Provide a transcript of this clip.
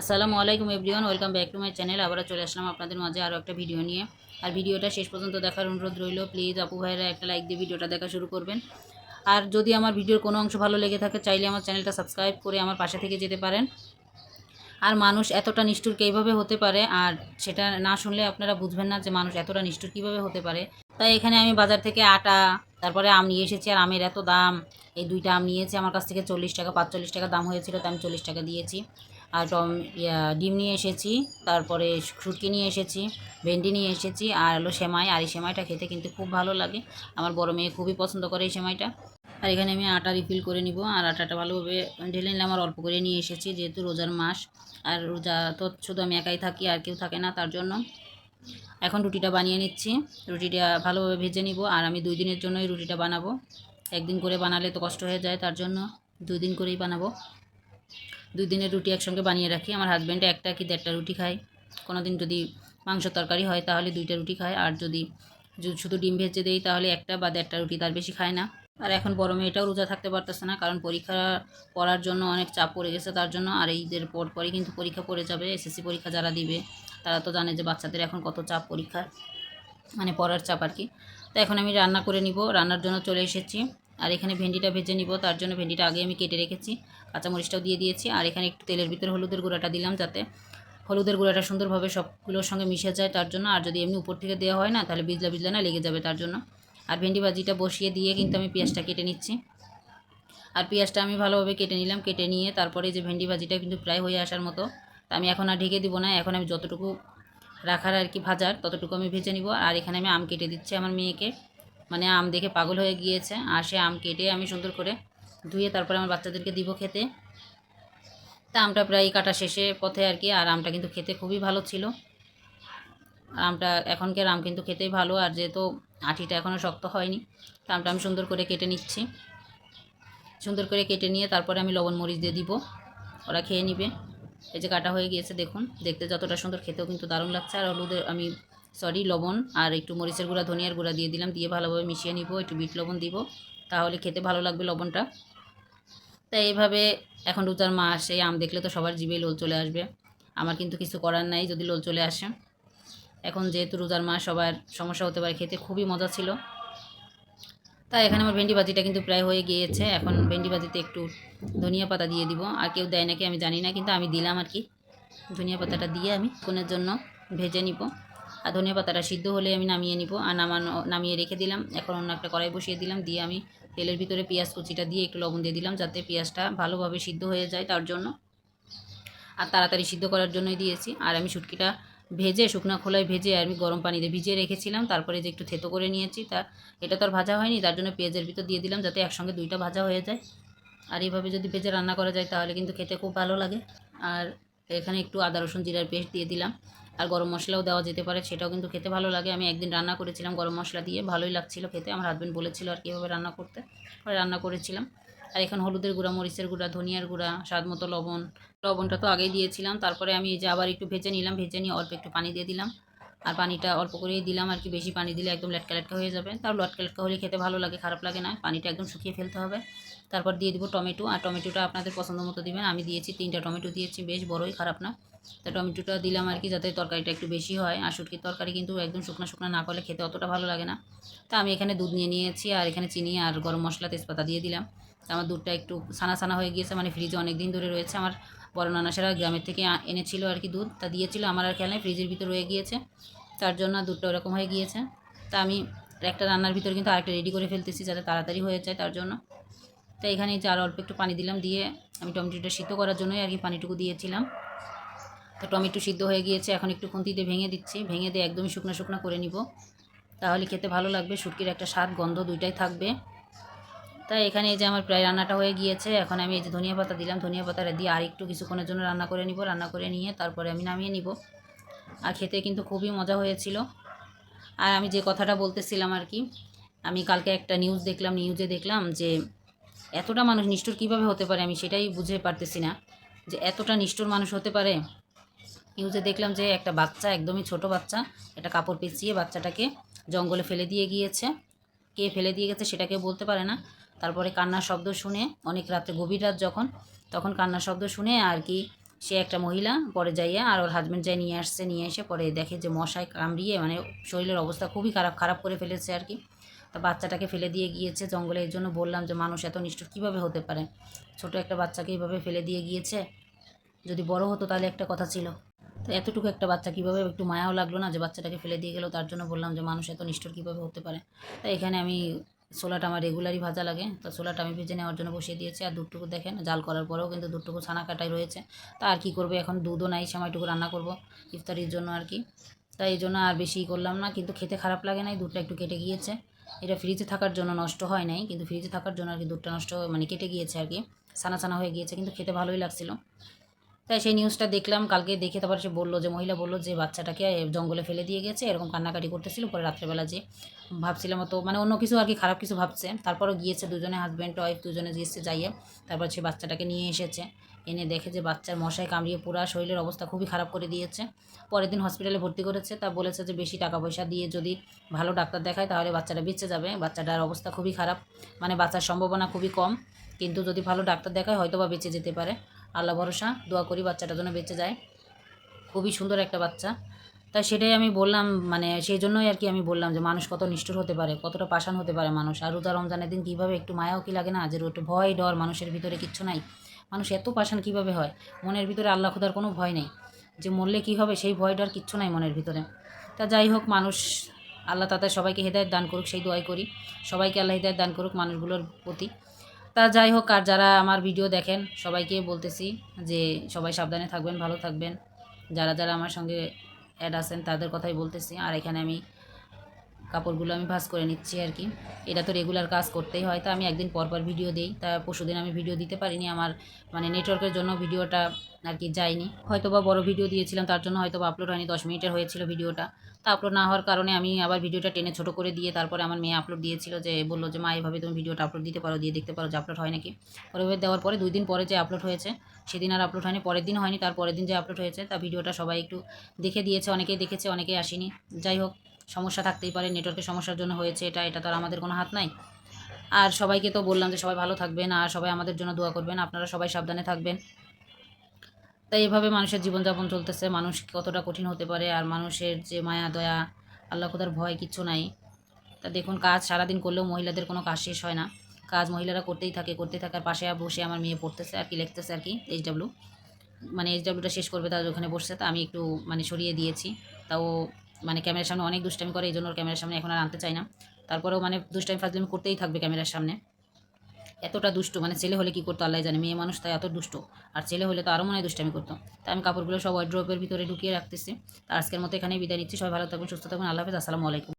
আসসালামু আলাইকুম everyone, welcome back to my channel. আবারও চলে আসলাম আপনাদের মাঝে আরও একটা ভিডিও নিয়ে। আর ভিডিওটা শেষ পর্যন্ত দেখার অনুরোধ রইল, প্লিজ আপু ভাইরা একটা লাইক দিয়ে ভিডিওটা দেখা শুরু করবেন। আর যদি আমার ভিডিওর কোনো অংশ ভালো লেগে থাকে, চাইলে আমার চ্যানেলটা সাবস্ক্রাইব করে আমার পাশে থেকে যেতে পারেন। আর মানুষ এতটা নিষ্ঠুর কীভাবে হতে পারে, আর সেটা না শুনলে আপনারা বুঝবেন না যে মানুষ এতটা নিষ্ঠুর কীভাবে হতে পারে। তাই এখানে আমি বাজার থেকে আটা, তারপরে আম নিয়ে এসেছি, আর আমের এত দাম। এই দুইটা আম নিয়েছি, আমার কাছ থেকে চল্লিশ টাকা, পাঁচচল্লিশ টাকা দাম হয়েছিল তো আমি চল্লিশ টাকা দিয়েছি। আর টম ডিম নিয়ে এসেছি, তারপরে শুটকি নিয়ে এসেছি, ভেন্ডি নিয়ে এসেছি, আর হলো সেমাই, আর এই সেমাইটা খেতে কিন্তু খুব ভালো লাগে। আমার বড় মেয়ে খুবই পছন্দ করে এই সেমাইটা। আর এখানে আমি আটা রিফিল করে নিব, আর আটাটা ভালোভাবে ঢেলে নিলে আমার অল্প করে নিয়ে এসেছি, যেহেতু রোজার মাস, আর রোজা তো শুধু আমি একাই থাকি, আর কেউ থাকে না তার জন্য। এখন রুটিটা বানিয়ে নিচ্ছি, রুটিটা ভালোভাবে ভেজে নিব, আর আমি দুই দিনের জন্যই রুটিটা বানাবো। একদিন করে বানালে তো কষ্ট হয়ে যায় তার জন্য, দুই দিন করেই বানাবো। দুই দিনের রুটি একসঙ্গে বানিয়ে রাখি। আমার হাজব্যান্ডে একটা কি দেড়টা রুটি খায়। কোনো দিন যদি মাংস তরকারি হয় তাহলে দুইটা রুটি খায়। আর যদি শুধু ডিম ভেজে দেই তাহলে একটা বা দেড়টা রুটি তার বেশি খায় না। আর এখন বড় মেয়েটাও রোজা থাকতে পারতেছে না কারণ পরীক্ষা পড়ার জন্য অনেক চাপ পড়ে গেছে তার জন্য। আর ঈদের পর পরই কিন্তু পরীক্ষা পড়ে যাবে এসএসসি পরীক্ষা যারা দিবে, তারা তো জানে যে বাচ্চাদের এখন কত চাপ পরীক্ষার মানে পড়ার চাপ আর কি। তো এখন আমি রান্না করে নিব। রান্নার জন্য চলে এসেছি। আর এখানে ভেন্ডিটা ভেজে নিব, তার জন্য ভেন্ডিটা আগে আমি কেটে রেখেছি। কাঁচামরিচটাও দিয়ে দিয়েছি, আর এখানে একটু তেলের ভিতরে হলুদের গুঁড়াটা দিলাম যাতে হলুদের গুঁড়াটা সুন্দরভাবে সবগুলোর সঙ্গে মিশে যায়, তার জন্য। আর যদি এমনি উপর থেকে দেওয়া হয় না, তাহলে বিজলা বিজলা না লেগে যাবে তার জন্য। আর ভেন্ডি ভাজিটা বসিয়ে দিয়ে কিন্তু আমি পেঁয়াজটা কেটে নিচ্ছি। আর পেঁয়াজটা আমি ভালোভাবে কেটে নিলাম, কেটে নিয়ে তারপরে যে ভেন্ডি ভাজিটা কিন্তু প্রায় হয়ে আসার মতো। তা আমি এখন আর ঢেকে দিব না, এখন আমি যতটুকু রাখার আর কি ভাজার, ততটুকু আমি ভেজে নিব। আর এখানে আমি আম কেটে দিচ্ছি আমার মেয়েকে। মানে আম দেখে পাগল হয়ে গিয়েছে। আর সে আম কেটে আমি সুন্দর করে ধুয়ে তারপরে আমার বাচ্চাদেরকে দিব খেতে। তা আমটা প্রায় কাটা শেষে পথে আর কি, আর আমটা কিন্তু খেতে খুবই ভালো ছিল। আর আমটা এখনকার আম কিন্তু খেতেই ভালো, আর যেহেতু আঠিটা এখনও শক্ত হয়নি, তা আমটা আমি সুন্দর করে কেটে নিচ্ছি। সুন্দর করে কেটে নিয়ে তারপরে আমি লবণ মরিচ দিয়ে দিব, ওরা খেয়ে নিবে। এই যে কাটা হয়ে গিয়েছে, দেখুন, দেখতে যতটা সুন্দর, খেতেও কিন্তু দারুণ লাগছে। আর হলুদের আমি সরি, লবণ আর একটু মরিচের গুঁড়া, ধনিয়ার গুঁড়া দিয়ে দিলাম, দিয়ে ভালোভাবে মিশিয়ে নিব, একটু বিট লবণ দিব, তাহলে খেতে ভালো লাগবে লবণটা। তাই এইভাবে এখন রোজার মা আসে, আম দেখলে তো সবার জিভে লোল চলে আসবে, আমার কিন্তু কিছু করার নাই, যদি লোল চলে আসে। এখন যেহেতু রোজার মা, সবার সমস্যা হতে পারে, খেতে খুবই মজা ছিল। তাই এখানে আমার ভেন্ডি ভাজিটা কিন্তু প্রায় হয়ে গিয়েছে, এখন ভেন্ডি ভাজিতে একটু ধনিয়া পাতা দিয়ে দিব, আর কেউ দেয় নাকি আমি জানি না, কিন্তু আমি দিলাম আর কি। ধনিয়া পাতাটা দিয়ে আমি কোনের জন্য ভেজে নিব। আর ধনিয়া পাতাটা সিদ্ধ হলে আমি নামিয়ে নিব। আর নামানো, নামিয়ে রেখে দিলাম। এখন অন্য একটা কড়াই বসিয়ে দিলাম। দিয়ে আমি তেলের ভিতরে পেঁয়াজ কুচিটা দিয়ে একটু লবণ দিয়ে দিলাম যাতে পেঁয়াজটা ভালোভাবে সিদ্ধ হয়ে যায় তার জন্য। আর তাড়াতাড়ি সিদ্ধ করার জন্যই দিয়েছি। আর আমি শুটকিটা ভেজে, শুকনো খোলায় ভেজে আমি গরম পানিতে ভিজিয়ে রেখেছিলাম। তারপরে যে একটু থেতো করে নিয়েছি, তা এটা তো আর ভাজা হয়নি, তার জন্য পেঁয়াজের ভিতর দিয়ে দিলাম যাতে একসঙ্গে দুইটা ভাজা হয়ে যায়। আর এইভাবে যদি ভেজে রান্না করা যায় তাহলে কিন্তু খেতে খুব ভালো লাগে। আর এখানে একটু আদা, রসুন, জিরার পেস্ট দিয়ে দিলাম। আর গরম মশলাও দেওয়া যেতে পারে, সেটাও কিন্তু খেতে ভালো লাগে। আমি একদিন রান্না করেছিলাম গরম মশলা দিয়ে, ভালোই লাগছিল খেতে। আমার হাজবেন্ড বলেছিল আর কীভাবে রান্না করতে। রান্না করেছিলাম। আর এখন হলুদের গুঁড়া, মরিচের গুঁড়া, ধনিয়ার গুঁড়া, স্বাদ মতো লবণ। লবণটা তো আগেই দিয়েছিলাম। তারপরে আমি এই যে আবার একটু ভেজে নিলাম, ভেজে নিয়ে অল্প একটু পানি দিয়ে দিলাম। আর পানিটা অল্প করেই দিলাম আর কি। বেশি পানি দিলে একদম লেটকা লেটকা হয়ে যাবে। তার লটকা লেটকা হলে খেতে ভালো লাগে, খারাপ লাগে না। পানিটা একদম শুকিয়ে ফেলতে হবে। তারপর দিয়ে দিব টমেটো। আর টমেটোটা আপনাদের পছন্দ মতো দিবেন। আমি দিয়েছি তিনটা টমেটো দিয়েছি। বেশ বড়ই, খারাপ না। তা টমেটোটা দিলাম আর কি যাতে তরকারিটা একটু বেশি হয়। আর শুটকির তরকারি কিন্তু একদম শুকনো শুকনো না করলে খেতে অতটা ভালো লাগে না। তা আমি এখানে দুধ নিয়ে নিয়েছি আর এখানে চিনি আর গরম মশলা তেজপাতা দিয়ে দিলাম। তা আমার দুধটা একটু সানা সানা হয়ে গিয়েছে মানে ফ্রিজে অনেক দিন ধরে রয়েছে। আমার বড় নানাসেরা গ্রামের থেকে এনেছিল আর কি দুধ। তা দিয়েছিল, আমার আর খেয়াল নেই, ফ্রিজের ভিতর রয়ে গিয়েছে। তার জন্য দুধটা ওরকম হয়ে গিয়েছে। তা আমি একটা রান্নার ভিতর কিন্তু আরেকটা রেডি করে ফেলতেছি যাতে তাড়াতাড়ি হয়ে যায় তার জন্য। তো এখানে যে অল্প একটু পানি দিলাম দিয়ে আমি টমেটোটা সিদ্ধ করার জন্যই আর কি পানিটুকু দিয়েছিলাম। তো টমেটো সিদ্ধ হয়ে গিয়েছে, এখন একটু খুন্তিতে ভেঙে দিচ্ছি। ভেঙে দিয়ে একদমই শুকনো শুকনো করে নিব। তাহলে খেতে ভালো লাগবে, শুটকির একটা স্বাদ, গন্ধ দুইটাই থাকবে। তাই এখানে এই যে আমার প্রায় রান্নাটা হয়ে গিয়েছে, এখন আমি এই যে ধনিয়া পাতা দিলাম, ধনিয়া পাতাটা দিয়ে আর একটু কিছুক্ষণের জন্য রান্না করে নিব। রান্না করে নিয়ে তারপরে আমি নামিয়ে নিব। আর খেতে কিন্তু খুবই মজা হয়েছিল। আর আমি যে কথাটা বলতেছিলাম আর কি, আমি কালকে একটা নিউজ দেখলাম নিউজে দেখলাম যে এতটা মানুষ নিষ্ঠুর কীভাবে হতে পারে আমি সেটাই বুঝে পারতেছি না। যে এতটা নিষ্ঠুর মানুষ হতে পারে নিউজে দেখলাম যে একটা বাচ্চা, একদমই ছোট বাচ্চা, একটা কাপড় পেঁচিয়ে বাচ্চাটাকে জঙ্গলে ফেলে দিয়ে গিয়েছে। কে ফেলে দিয়ে গেছে সেটা কেউ বলতে পারে না। তারপরে কান্নার শব্দ শুনে, অনেক রাত্রে গভীর রাত যখন, তখন কান্নার শব্দ শুনে আর কি সে একটা মহিলা পরে যাইয়া আর ওর হাজব্যান্ড যাই নিয়ে আসছে, নিয়ে এসে পরে দেখে যে মশায় কামড়িয়ে মানে শরীরের অবস্থা খুবই খারাপ খারাপ করে ফেলেছে আর কি। তা বাচ্চাটাকে ফেলে দিয়ে গিয়েছে জঙ্গলে, এই জন্য বললাম যে মানুষ এত নিষ্ঠুর কীভাবে হতে পারে? ছোট একটা বাচ্চাকে এইভাবে ফেলে দিয়ে গিয়েছে? যদি বড় হতো তাহলে একটা কথা ছিল। তো এতটুকু একটা বাচ্চা কীভাবে একটু মায়াও লাগল না যে বাচ্চাটাকে ফেলে দিয়ে গেলো? তার জন্য বললাম যে মানুষ এত নিষ্ঠুর কীভাবে হতে পারে? তাই এখানে আমি ছোলাটা আমার রেগুলারই ভাজা লাগে। তো ছোলাটা আমি ভেজে নেওয়ার জন্য বসিয়ে দিয়েছি। আর দুধটুকু দেখেন, জাল করার পরেও কিন্তু দুধটুকু ছানা কাটাই রয়েছে। তা আর কি করবে? এখন দুধও নাই সময়টুকু রান্না করব ইফতারির জন্য আর কি। তাই এই জন্য আর বেশি করলাম না। কিন্তু খেতে খারাপ লাগে নাই, দুধটা একটু কেটে গিয়েছে। এটা ফ্রিজে থাকার জন্য নষ্ট হয় নাই, কিন্তু ফ্রিজে থাকার জন্য আর কি দুধটা নষ্ট মানে কেটে গিয়েছে আর কি। ছানা ছানা হয়ে গিয়েছে, কিন্তু খেতে ভালোই লাগছিল। তাই সেই নিউজটা দেখলাম, কালকে দেখে তারপর সে বলল যে, মহিলা বলল যে, বাচ্চাটাকে জঙ্গলে ফেলে দিয়ে গেছে, এরকম কান্নাকাটি করতেছিল। পরে রাত্রেবেলা যে ভাবছিলাম তো মানে অন্য কিছু আর কি, খারাপ কিছু ভাবছে। তারপরও গিয়েছে দুজনে হাজব্যান্ড ওয়াইফ দুজনে গিয়েছে যাইয়ে, তারপর সে বাচ্চাটাকে নিয়ে এসেছে। এনে দেখে যে, বাচ্চার মশায় কামড়িয়ে পুরা শরীরের অবস্থা খুবই খারাপ করে দিয়েছে। পরের দিন হসপিটালে ভর্তি করেছে। তা বলেছে যে, বেশি টাকা পয়সা দিয়ে যদি ভালো ডাক্তার দেখায়, তাহলে বাচ্চাটা বেঁচে যাবে। বাচ্চাটার অবস্থা খুবই খারাপ। মানে বাচ্চার সম্ভাবনা খুবই কম। কিন্তু যদি ভালো ডাক্তার দেখায় হয়তো বা বেঁচে যেতে পারে। আল্লাহ ভরসা, দোয়া করি বাচ্চাটা যেন বেঁচে যায়। খুবই সুন্দর একটা বাচ্চা। তাই সেটাই আমি বললাম মানে সেই জন্যই আর কি আমি বললাম যে মানুষ কত নিষ্ঠুর হতে পারে, কতটা পাষাণ হতে পারে মানুষ। আর রোজা রমজানের দিন কীভাবে একটু মায়াও কি লাগে না? যে একটু ভয়, ডর মানুষের ভিতরে কিচ্ছু নাই। মানুষ এত পাষাণ কীভাবে হয়? মনের ভিতরে আল্লাহ খুদার কোনো ভয় নেই। যে মরলে কী হবে সেই ভয় ডর কিচ্ছু নাই মনের ভিতরে। তা যাই হোক, মানুষ, আল্লাহ তাদের সবাইকে হেদায়ত দান করুক, সেই দোয়াই করি। সবাইকে আল্লাহ হেদায়ত দান করুক মানুষগুলোর প্রতি। তা যাই হোক, আর যারা আমার ভিডিও দেখেন, সবাইকে বলতেছি যে সবাই সাবধানে থাকবেন, ভালো থাকবেন। যারা যারা আমার সঙ্গে অ্যাড আছেন, তাদের কথাই বলতেছি। আর এখানে আমি কাপড়গুলো আমি ভাঁজ করে নিচ্ছি আর কি। এটা তো রেগুলার কাজ করতেই হয়। তা আমি একদিন পর পর ভিডিও দিই। তা পরশুদিন আমি ভিডিও দিতে পারিনি। আমার মানে নেটওয়ার্কের জন্য ভিডিওটা আর কি যায়নি। হয়তো বা বড়ো ভিডিও দিয়েছিলাম, তার জন্য হয়তো বা আপলোড হয়নি। দশ মিনিটের হয়েছিল ভিডিওটা তা আপলোড না হওয়ার কারণে আমি আবার ভিডিওটা টেনে ছোটো করে দিয়ে তারপরে আমার মেয়ে আপলোড দিয়েছিল যে, বলল যে, মা, এভাবে তুমি ভিডিওটা আপলোড দিতে পারো, দিয়ে দেখতে পারো যে আপলোড হয় নাকি? পরে দেওয়ার পরে দুই দিন পরে যে আপলোড হয়েছে, সেদিন আর আপলোড হয়নি। পরের দিন হয়নি। তার পরের দিন যে আপলোড হয়েছে, তা ভিডিওটা সবাই একটু দেখে দিয়েছে। অনেকেই দেখেছে, অনেকেই আসেনি। যাই হোক সমস্যা থাকতেই পারে নেটওয়ার্কের সমস্যার জন্য হয়েছে এটা এটা তো আর আমাদের কোনো হাত নাই। আর সবাইকে তো বললাম যে সবাই ভালো থাকবেন আর সবাই আমাদের জন্য দোয়া করবেন, আপনারা সবাই সাবধানে থাকবেন। তাই এভাবে মানুষের জীবনযাপন চলতেছে, মানুষ কতটা কঠিন হতে পারে আর মানুষের যে মায়া, দয়া, আল্লাহ খোদার ভয় কিচ্ছু নাই। তা দেখুন, কাজ সারাদিন করলেও মহিলাদের কোনো কাজ শেষ হয় না। কাজ মহিলারা করতেই থাকে, করতেই থাকার পাশে বসে আমার মেয়ে পড়তেছে আর কি, লিখতেছে আর কি এইচ ডাব্লু মানে এইচ ডাব্লুটা শেষ করবে তার ওখানে বসছে, তা আমি একটু মানে সরিয়ে দিয়েছি, তাও মানে ক্যামেরার সামনে অনেক দুষ্টামি করে এই জন্য ওর ক্যামেরার সামনে এখন আর আনতে চাই না। তারপরেও মানে দুষ্টামি ফাজলামি করতেই থাকবে ক্যামেরার সামনে। এতটা দুষ্টু মানে ছেলে হলে কি করতো আল্লাহ জানে, মেয়ে মানুষ তাই এত দুষ্ট। আর ছেলে হলে তো আরও মনে হয় দুষ্টামি করতো। তাই আমি কাপড়গুলো সব ওয়ার্ড্রপের ভিতরে ঢুকিয়ে রাখতেছি। আজকের মতো এখানেই বিদায় নিচ্ছি। সবাই ভালো থাকুন, সুস্থ থাকুন। আল্লাহ হাফেজ। আসসালামু আলাইকুম।